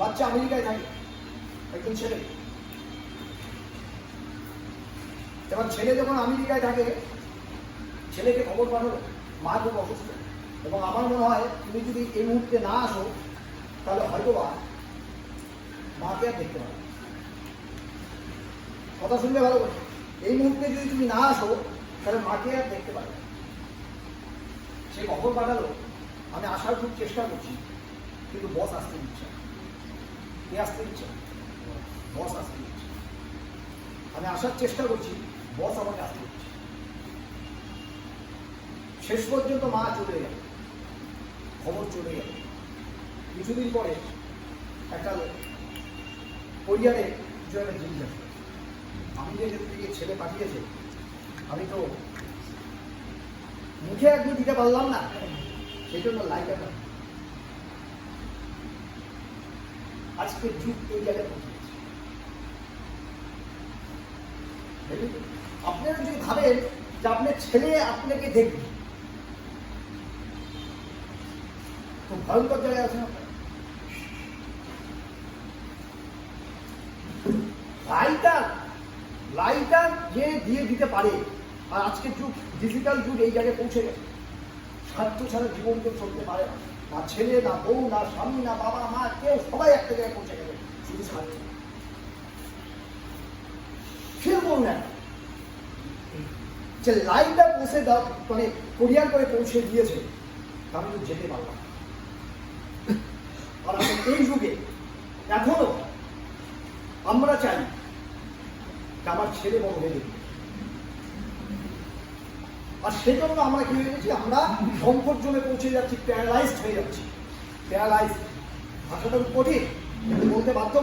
বাচ্চা আমেরিকায় থাকে, একজন ছেলে। এবার ছেলে যখন আমেরিকায় থাকে, ছেলেকে খবর পাঠালো, মা খুব অসুস্থ। এবং আমার মনে হয় তুমি যদি এই মুহূর্তে না আসো, তাহলে হয়তো বা মাকে আর দেখতে পাবে কথা শুনলে ভালো করে। এই মুহূর্তে যদি তুমি না আসো, তাহলে মাকে আর দেখতে পাবে সে খবর পাঠালো, আমি আসার খুব চেষ্টা করছি, কিন্তু বস আসতে দিচ্ছে না। কে আসতে দিচ্ছে? বস আসতে দিচ্ছে। আমি আসার চেষ্টা করছি, বস আমাকে আসতে দিচ্ছে। শেষ পর্যন্ত মা চলে গেল। খবর চলে গেল। কিছুদিন পরে একটা কোরিয়ারে কিছু একটা জিনিস আছে। আমি যে দিকে ছেলে পাঠিয়েছে, আমি তো মুখে একদিন দিতে পারলাম না। সেই জন্য লাইক একটা আজকে যুগ এই জায়গায়? আপনারা যদি ভাবেন যে আপনার ছেলে আপনাকে দেখবে, খুব ভয়ঙ্কর জায়গায় আছেন লাইটার লাইটার যে দিয়ে দিতে পারে, আর আজকের যুগ ডিজিটাল যুগ এই জায়গায় পৌঁছে গেছে। স্বার্থ ছাড়া জীবন কেউ চলতে পারে না। না ছেলে, না বউ, না স্বামী, না বাবা, মা, কেউ সবাই একটা জায়গায় পৌঁছে গেছে শুধু ফিল করুন একটা। যে লাইনটা পৌঁছে মানে কোরিয়ার করে পৌঁছে দিয়েছে আমি তো যেতে পারলাম না। আর এই যুগে, এখনও আমরা চাই আমার ছেলে বড় হয়ে যাবে আর সেজন্য আমরা কি হয়ে গেছি? আমরা সম্পদ জমে পৌঁছে যাচ্ছি প্যারালাইজড হয়ে যাচ্ছি। প্যারালাইজ ভাষাটা কঠিন বলতে বাধ্য